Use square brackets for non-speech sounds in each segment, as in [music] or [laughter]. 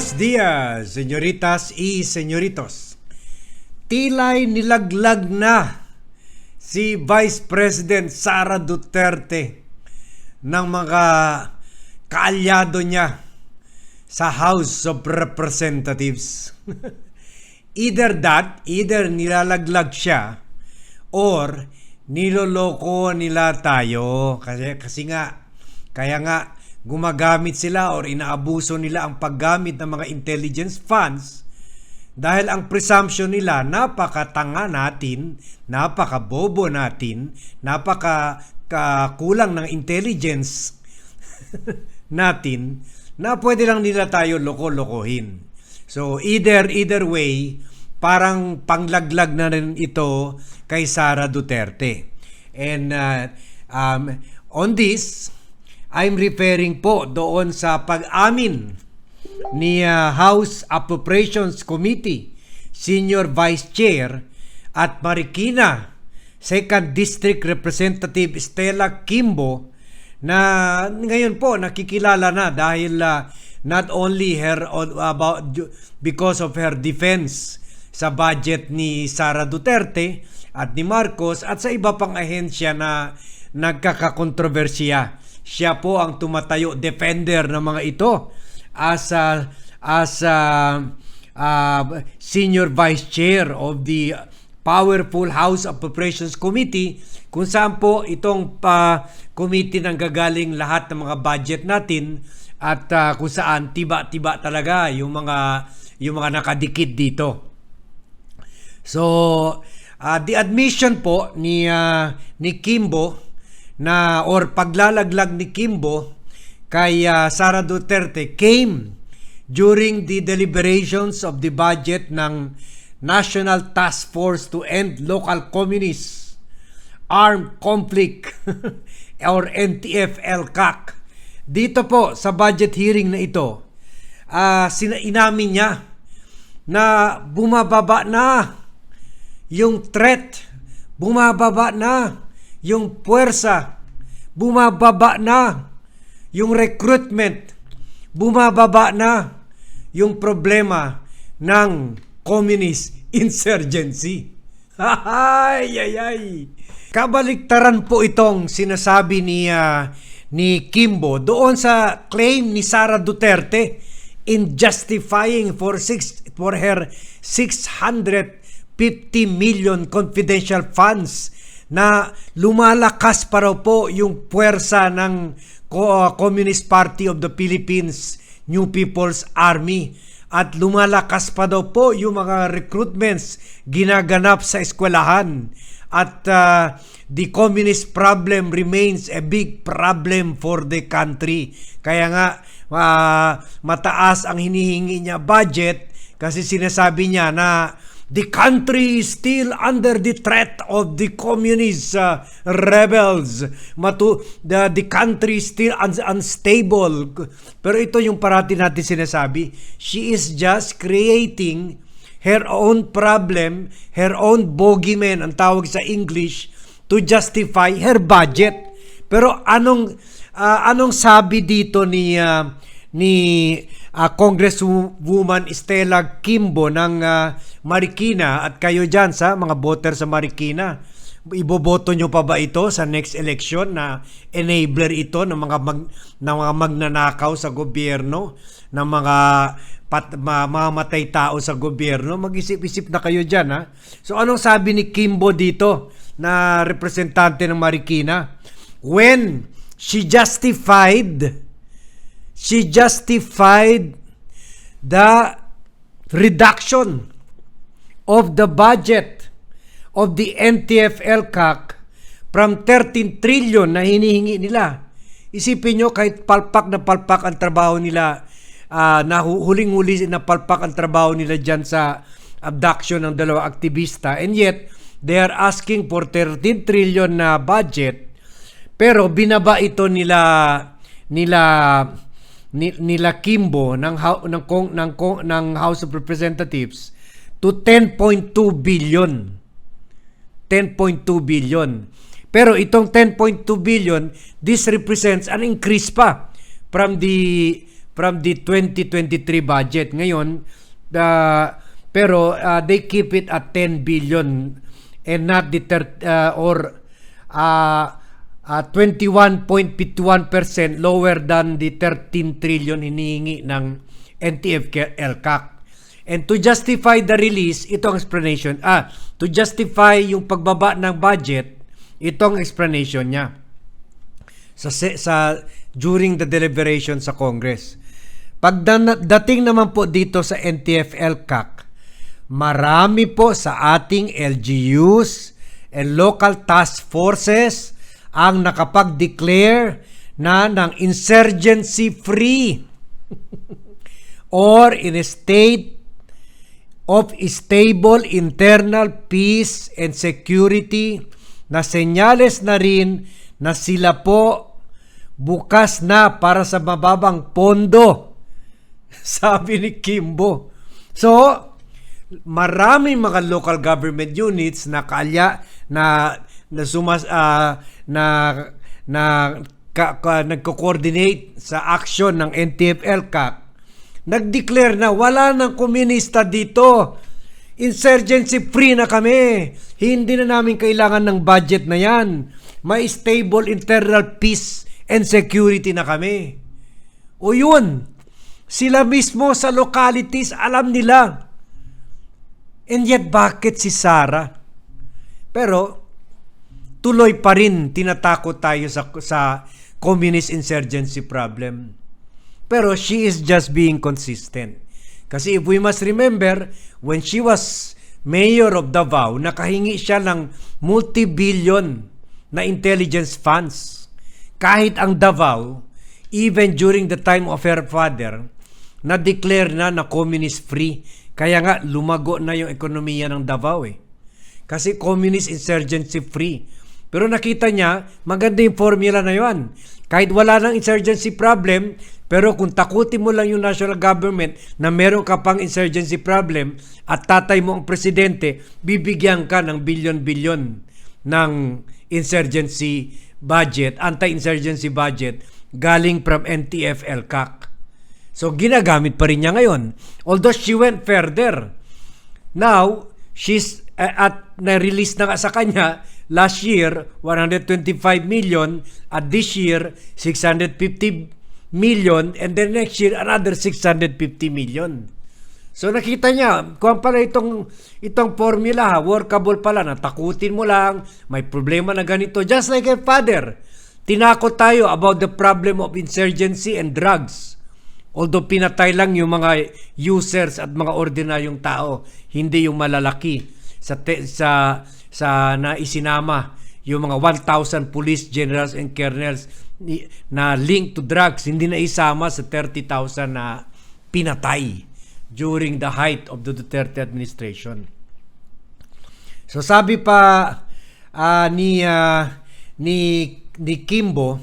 días, señoritas y señoritos. Tila'y nilaglag na si Vice President Sara Duterte ng mga kaalyado niya sa House of Representatives. [laughs] either that, either nilalaglag siya or niloloko nila tayo kasi kasi nga kaya nga gumagamit sila or inaabuso nila ang paggamit ng mga intelligence funds dahil ang presumption nila napakatanga natin, napakabobo natin, napaka kulang ng intelligence [laughs] natin na pwede lang nila tayo loko-lokohin. So either either way, parang panglaglag na rin ito kay Sara Duterte. And uh, um, on this, I'm referring po doon sa pag-amin ni uh, House Appropriations Committee Senior Vice Chair at Marikina Second District Representative Stella Kimbo na ngayon po nakikilala na dahil uh, not only her about because of her defense sa budget ni Sara Duterte at ni Marcos at sa iba pang ahensya na nagkakakontrobersiya siya po ang tumatayo defender ng mga ito as a, as a, uh, senior vice chair of the powerful House Appropriations Committee kung saan po itong uh, committee nang gagaling lahat ng mga budget natin at uh, kung saan tiba-tiba talaga yung mga yung mga nakadikit dito. So, uh, the admission po ni uh, ni Kimbo na or paglalaglag ni Kimbo kay uh, Sara Duterte came during the deliberations of the budget ng National Task Force to End Local Communist Armed Conflict [laughs] or NTF-LCAC. Dito po sa budget hearing na ito, uh, inamin niya na bumababa na yung threat, bumababa na yung puwersa, bumababa na yung recruitment, bumababa na yung problema ng communist insurgency. [laughs] ay, ay, ay. Kabaliktaran po itong sinasabi ni uh, ni Kimbo doon sa claim ni Sara Duterte in justifying for six for her 650 million confidential funds na lumalakas pa raw po yung puwersa ng uh, Communist Party of the Philippines, New People's Army. At lumalakas pa daw po yung mga recruitments ginaganap sa eskwelahan. At uh, the communist problem remains a big problem for the country. Kaya nga uh, mataas ang hinihingi niya budget kasi sinasabi niya na the country is still under the threat of the communist uh, rebels. Matu the, the country is still un unstable. Pero ito yung parati natin sinasabi. She is just creating her own problem, her own bogeyman, ang tawag sa English, to justify her budget. Pero anong uh, anong sabi dito ni uh, ni uh, Congresswoman Estela Kimbo ng uh, Marikina at kayo dyan sa mga voter sa Marikina. Iboboto nyo pa ba ito sa next election na enabler ito ng mga mag, ng mga magnanakaw sa gobyerno, ng mga pat, mamamatay tao sa gobyerno? Mag-isip-isip na kayo dyan ha. So anong sabi ni Kimbo dito na representante ng Marikina? When she justified she justified the reduction of the budget of the NTF-LCAC from 13 trillion na hinihingi nila. Isipin nyo kahit palpak na palpak ang trabaho nila, uh, na huling-huli na palpak ang trabaho nila dyan sa abduction ng dalawa aktivista and yet they are asking for 13 trillion na budget pero binaba ito nila nila nila Kimbo ng ng ng, ng House of Representatives to 10.2 billion. 10.2 billion. Pero itong 10.2 billion, this represents an increase pa from the from the 2023 budget. Ngayon, uh, pero uh, they keep it at 10 billion and not the thir- uh, or uh, uh, 21.51% lower than the 13 trillion hinihingi ng NTF-LCAC. And to justify the release, itong explanation, ah, to justify yung pagbaba ng budget, itong explanation niya sa, sa during the deliberation sa Congress. Pagdating naman po dito sa NTF-LCAC, marami po sa ating LGUs and local task forces ang nakapag-declare na ng insurgency free or in a state of stable internal peace and security na senyales na rin na sila po bukas na para sa mababang pondo. [laughs] Sabi ni Kimbo. So, maraming mga local government units na kalya na na sumas ah, na na ka, ka, nagko-coordinate sa action ng NTF-LCAC nag-declare na wala nang komunista dito. Insurgency free na kami. Hindi na namin kailangan ng budget na yan. May stable internal peace and security na kami. O yun, sila mismo sa localities alam nila. And yet, bakit si Sara? Pero, tuloy pa rin tinatakot tayo sa, sa communist insurgency problem. Pero she is just being consistent. Kasi if we must remember, when she was mayor of Davao, nakahingi siya ng multi-billion na intelligence funds. Kahit ang Davao, even during the time of her father, na-declare na na communist free. Kaya nga, lumago na yung ekonomiya ng Davao eh. Kasi communist insurgency free. Pero nakita niya, maganda yung formula na yun. Kahit wala ng insurgency problem, pero kung takutin mo lang yung national government na meron ka pang insurgency problem at tatay mo ang presidente, bibigyan ka ng bilyon-bilyon ng insurgency budget, anti-insurgency budget galing from NTF LCAC. So ginagamit pa rin niya ngayon. Although she went further. Now, she's uh, at na-release na nga sa kanya last year 125 million at this year 650 million and then next year another 650 million. So nakita niya, kung pala itong itong formula, workable pala, natakutin mo lang, may problema na ganito. Just like a father, tinakot tayo about the problem of insurgency and drugs. Although pinatay lang yung mga users at mga ordinaryong tao, hindi yung malalaki sa te, sa sa na isinama yung mga 1,000 police generals and colonels na link to drugs hindi na isama sa 30,000 na pinatay during the height of the Duterte administration. So sabi pa uh, ni uh, ni ni Kimbo,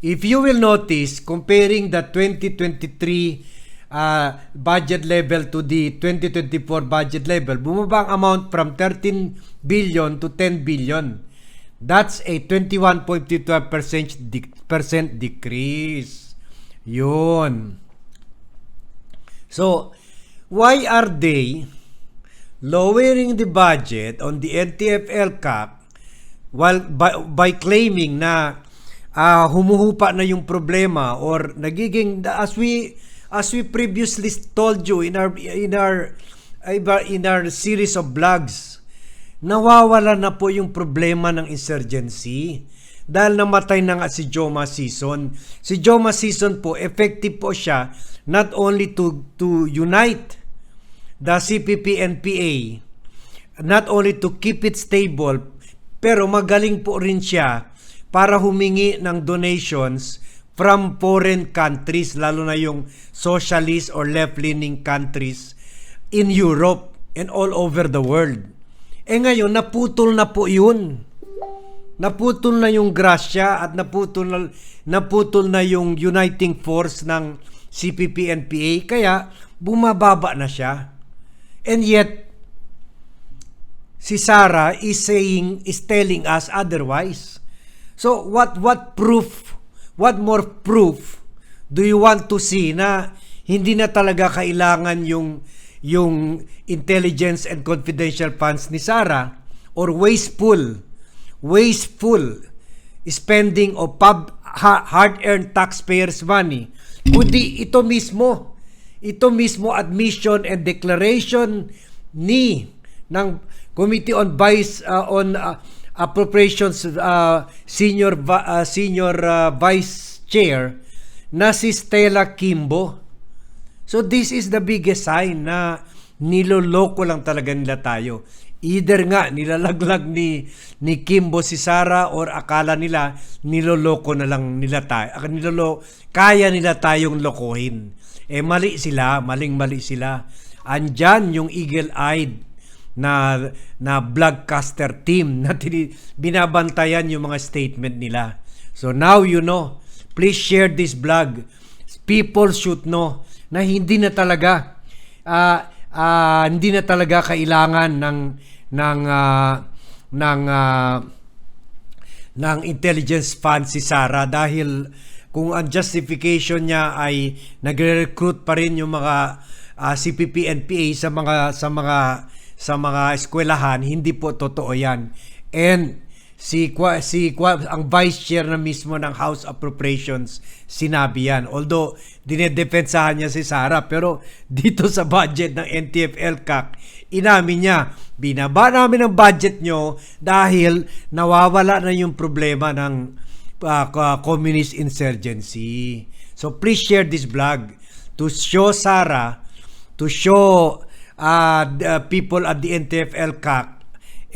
if you will notice comparing the 2023 uh, budget level to the 2024 budget level, bumaba ang amount from 13 billion to 10 billion. That's a 21.22% de- percent decrease. Yun. So, why are they lowering the budget on the NTF cap while by, by claiming na uh, humuhupa na yung problema or nagiging as we as we previously told you in our in our in our series of vlogs nawawala na po yung problema ng insurgency dahil namatay na nga si Joma Season. Si Joma Season po, effective po siya not only to, to unite the CPP-NPA, not only to keep it stable, pero magaling po rin siya para humingi ng donations from foreign countries, lalo na yung socialist or left-leaning countries in Europe and all over the world. Eh ngayon, naputol na po yun. Naputol na yung grasya at naputol na, naputol na yung uniting force ng CPP-NPA kaya bumababa na siya. And yet, si Sara is saying, is telling us otherwise. So what what proof, what more proof Do you want to see na hindi na talaga kailangan yung yung intelligence and confidential funds ni Sara or wasteful wasteful spending of pub, ha- hard-earned taxpayers money kundi ito mismo ito mismo admission and declaration ni ng Committee on Vice uh, on uh, Appropriations uh, senior uh, senior uh, vice chair na si Stella Kimbo So this is the biggest sign na niloloko lang talaga nila tayo. Either nga nilalaglag ni ni Kimbo si Sara or akala nila niloloko na lang nila tayo. Nilolo, kaya nila tayong lokohin. Eh mali sila, maling-mali sila. Andyan yung eagle-eyed na na blogcaster team na tini, binabantayan yung mga statement nila. So now you know. Please share this blog. People should know na hindi na talaga ah ah, hindi na talaga kailangan ng ng ah, ng ah, ng intelligence fund si Sara dahil kung ang justification niya ay nagre-recruit pa rin yung mga ah, CPP NPA sa mga sa mga sa mga eskwelahan hindi po totoo yan. And si si ang vice chair na mismo ng House Appropriations sinabi yan. Although dinedepensahan niya si Sara pero [laughs] dito sa budget ng NTF LCAC inamin niya binaba namin ang budget nyo dahil nawawala na yung problema ng uh, communist insurgency. So please share this blog to show Sara to show uh, the people at the NTF LCAC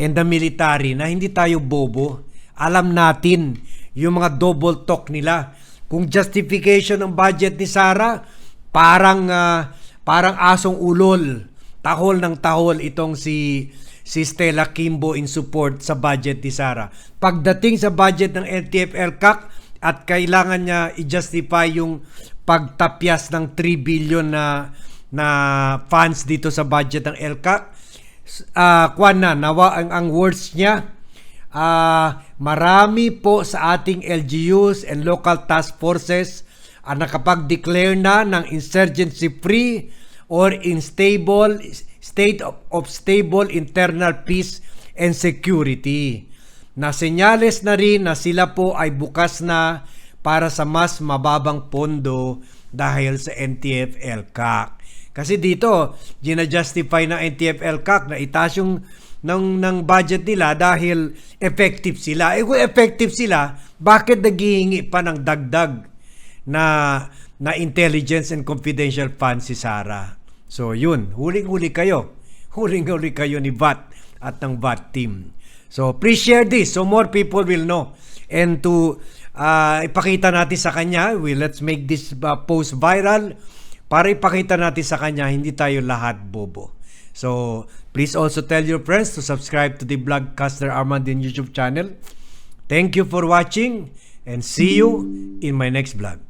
and the military na hindi tayo bobo. Alam natin yung mga double talk nila. Kung justification ng budget ni Sara, parang ah, parang asong ulol. Tahol ng tahol itong si si Stella Kimbo in support sa budget ni Sara. Pagdating sa budget ng NTF LCAC at kailangan niya i-justify yung pagtapyas ng 3 billion na na funds dito sa budget ng LCAC, uh, kwan na, nawa ang, ang words niya, ah, marami po sa ating LGUs and local task forces ang nakapag-declare na ng insurgency-free or unstable state of, of stable internal peace and security. Na senyales na rin na sila po ay bukas na para sa mas mababang pondo dahil sa NTF LCAC. Kasi dito, gina-justify ng NTF LCAC na itaas yung ng, ng budget nila dahil effective sila. Eh kung effective sila, bakit naghihingi pa ng dagdag na na intelligence and confidential fund si Sara? So yun, huling-huli kayo. [laughs] Huling-huli kayo ni VAT at ng VAT team. So please share this so more people will know. And to uh, ipakita natin sa kanya, we let's make this uh, post viral para ipakita natin sa kanya hindi tayo lahat bobo. So, please also tell your friends to subscribe to the Blogcaster Armandin YouTube channel. Thank you for watching and see you in my next vlog.